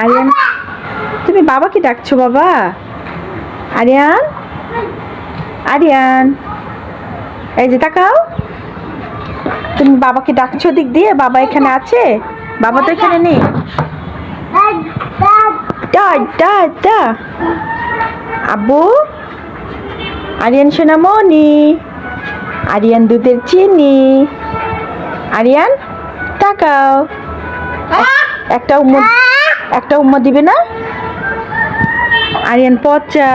আরিয়ান, তুমি বাবাকে ডাকছো বাবা? আরিয়ান? আরিয়ান, এই যে তাকাও। তুমি বাবাকে ডাকছো দিক দিয়ে, বাবা এখানে আছে? বাবা তো এখানে নেই। আব্বু, আরিয়ান সোনামণি, আরিয়ান দুধের চিনি। আরিয়ান, তাকাও। একটা উম্ম একটা উম্ম দিবে না? আরিয়ান পচা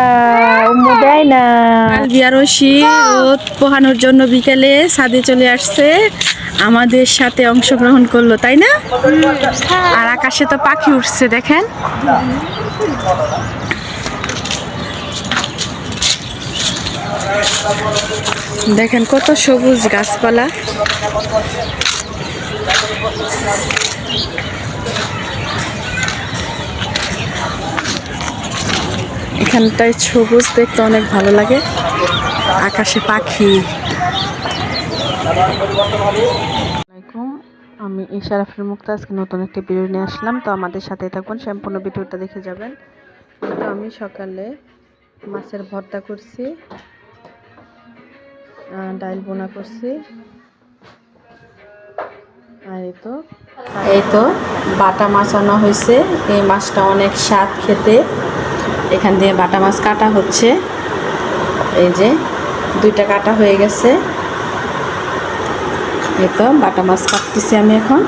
উম্ম দেয় না। আলবিয়া রশি রোদ পোহানোর জন্য বিকেলে ছাদে চলে আসছে। আমাদের সাথে অংশগ্রহণ করল তাই না? আর আকাশে তো পাখি উঠছে দেখেন। দেখেন কত সবুজ গাছপালা। এখানটায় সবুজ দেখতে অনেক ভালো লাগে। আকাশে পাখি। আমি ইশারাফের মুক্তা আজকে নতুন একটি ভিডিও নিয়ে আসলাম। তো আমাদের সাথে থাকুন সম্পূর্ণ ভিডিওটা দেখে যাবেন। তো আমি সকালে মাছের ভর্তা করছি ডাল বোনা করছি। আর এই তো এই তো বাটা মাছ আনা হয়েছে। এই মাছটা অনেক স্বাদ খেতে। এখান দিয়ে বাটা মাছ কাটা হচ্ছে। এই যে দুইটা কাটা হয়ে গেছে। এই তো বাটা মাছ কাটতেছি আমি এখন।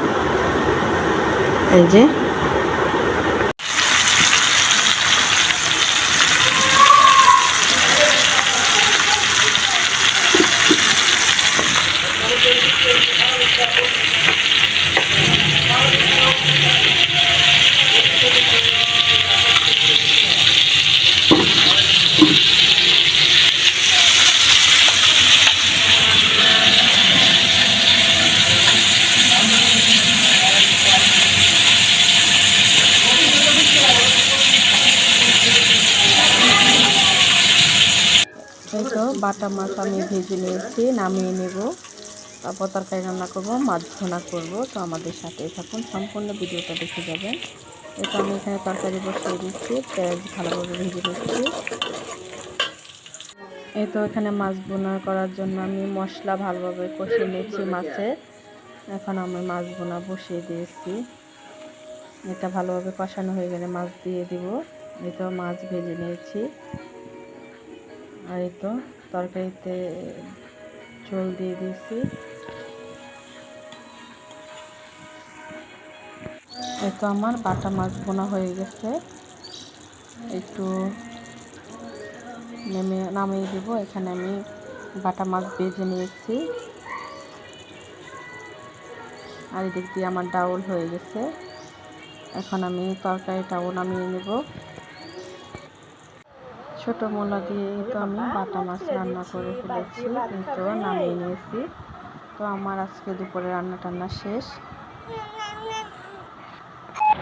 এই যে এই তো বাটা মাছ আমি ভেজে নিয়েছি, নামিয়ে নেব। তারপর তরকারি রান্না করব, মাছ ভোনা করব। তো আমাদের সাথে থাকুন, সম্পূর্ণ ভিডিওটা দেখে যাবেন। এটা আমি এখানে তরকারি বসিয়ে দিচ্ছি, পেঁয়াজ ভালোভাবে ভেজে নিচ্ছি। এই তো এখানে মাছ বোনা করার জন্য আমি মশলা ভালোভাবে কষিয়ে নিয়েছি মাছে। এখন আমি মাছ বোনা বসিয়ে দিয়েছি। এটা ভালোভাবে কষানো হয়ে গেলে মাছ দিয়ে দিব। এই তো মাছ ভেজে নিয়েছি। আর এই তো তরকারিতে ঝোল দিয়ে দিয়েছি। এই তো আমার বাটা মাছ বোনা হয়ে গেছে। একটু নেমে নামিয়ে দেব। এখানে আমি বাটা মাছ বেজে নিয়েছি। আর এদিক দিয়ে আমার ডাউল হয়ে গেছে। এখন আমি তরকারিটাও নামিয়ে নেব। ছোট মোলা দিয়ে এই তো আমি বাটা মাছ রান্না করে ফেলেছি তো নামিয়ে নিয়েছি। তো আমার আজকে দুপুরে রান্না টান্না শেষ।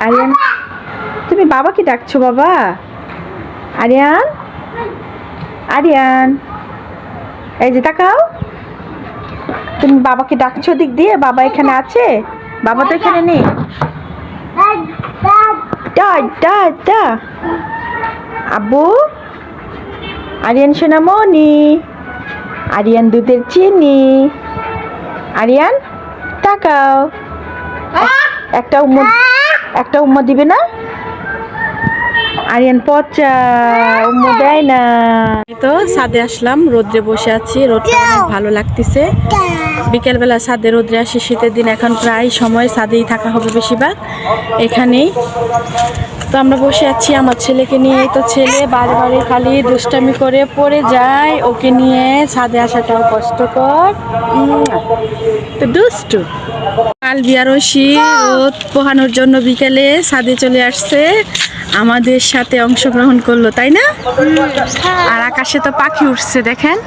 আরিয়ান তুমি বাবাকে ডাকছো বাবা? আরিয়ান? আরিয়ান এই যে তাকাও। তুমি বাবাকে ডাকছো দিক দিয়ে বাবা এখানে আছে? বাবা তো এখানে নেই। ডা ডা ডা আব্বু? আরিয়ান সোনা সোনামণি আরিয়ান দুধের চিনি। আরিয়ান তাকাও। একটা উম্ম একটা উম্ম দিবে না? আরিয়ান পচা উম্ম দেয় না। তো ছাদে আসলাম, রোদ্রে বসে আছি, রোদটা অনেক ভালো লাগতেছে। বিকেলবেলা সাদে রোদ্রে আসি, শীতের দিন এখন প্রায় সময় ছাদেই থাকা হবে বেশিরভাগ, এখানেই। তো আমরা বসে আছি আমার ছেলেকে নিয়ে তো ছেলে বারে বারে খালি দুষ্টামি করে পড়ে যায়, ওকে নিয়ে ছাদে আসাটাও কষ্টকর। তো দুষ্টু। কাল বিয়ারসি রোদ পোহানোর জন্য বিকেলে ছাদে চলে আসছে। আমাদের সাথে অংশগ্রহণ করল, তাই না? আর আকাশে তো পাখি উঠছে, দেখেন।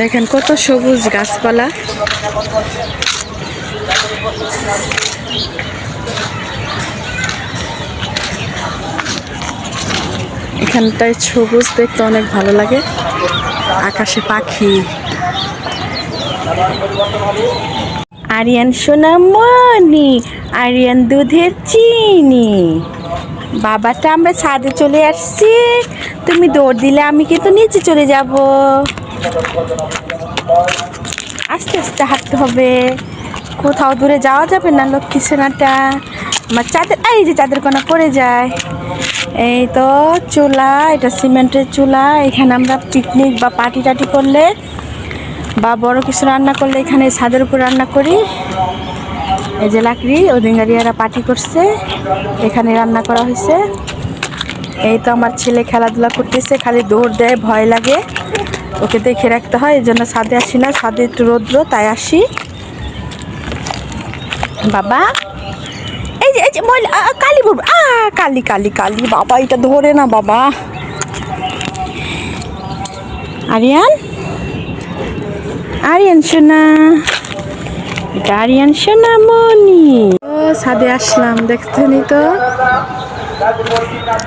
দেখেন কত সবুজ গাছপালা। এখানটায় সবুজ দেখতে অনেক ভালো লাগে। আকাশে পাখি। আরিয়ান সোনামণি, আরিয়ান দুধের চিনি। বাবাটা, আমরা ছাদে চলে আসছি। তুমি দৌড় দিলে আমি কিন্তু নিচে চলে যাব। আস্তে আস্তে হাঁটতে হবে। কোথাও দূরে যাওয়া যাবে না লক্ষ্মী সোনাটা আমার চাঁদের এই যে চাঁদের কোনা পড়ে যায়। এই তো চুলা, এটা সিমেন্টের চুলা। এখানে আমরা পিকনিক বা পার্টি টাটি করলে বা বড় কিছু রান্না করলে এখানে ছাদের উপর রান্না করি। এই যে লাকড়ি ওদিনগারিয়ারা পার্টি করছে। এখানে রান্না করা হয়েছে। এই তো আমার ছেলে খেলাধুলা করতেছে, খালি দৌড় দেয়, ভয় লাগে। ওকে দেখে রাখতে হয় এই জন্য ছাদে আসি না। ছাদে একটু রৌদ্র, তাই আসি। বাবা এই যে এই যে ময়লা আ, আ, কালি বলব। আ, কালি কালি কালি, বাবা, এটা ধরে না, বাবা। আরিয়ান? আরিয়ান সোনা এটা আরিয়ান সোনা মনি। ও, ছাদে আসলাম দেখছেনই তো?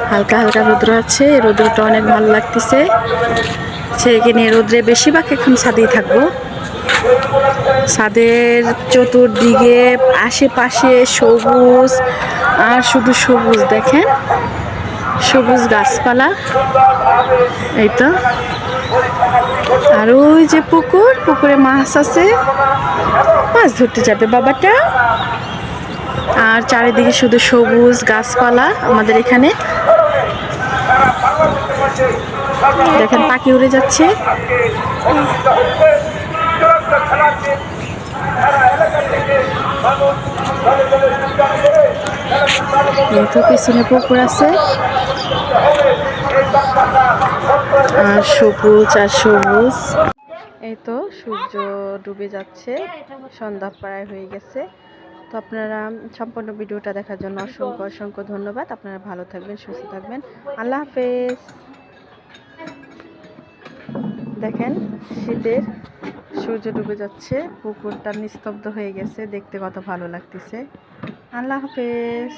হালকা হালকা রৌদ্র আছে রৌদ্রটা অনেক ভালো লাগতেছে। ছেলেকে নিয়ে রৌদ্রে বেশিরভাগ এখন ছাদেই থাকব। ছাদের চতুর্দিকে আশেপাশে সবুজ, আর শুধু সবুজ দেখেন, সবুজ গাছপালা, এই তো। আর ওই যে পুকুর, পুকুরে মাছ আছে, মাছ ধরতে যাবে বাবাটা। আর চারিদিকে শুধু সবুজ গাছপালা আমাদের এখানে। দেখেন পাখি উড়ে যাচ্ছে। পিছনে পুকুর আছে। আর সবুজ আর সবুজ। এই তো সূর্য ডুবে যাচ্ছে, সন্ধ্যা প্রায় হয়ে গেছে। তো আপনারা সম্পূর্ণ ভিডিওটা দেখার জন্য অসংখ্য অসংখ্য ধন্যবাদ। আপনারা ভালো থাকবেন, সুস্থ থাকবেন। আল্লাহ হাফেজ। দেখেন শীতের সূর্য ডুবে যাচ্ছে পুকুরটা নিস্তব্ধ হয়ে গেছে দেখতে কত ভালো লাগতেছে। আল্লাহ হাফেজ।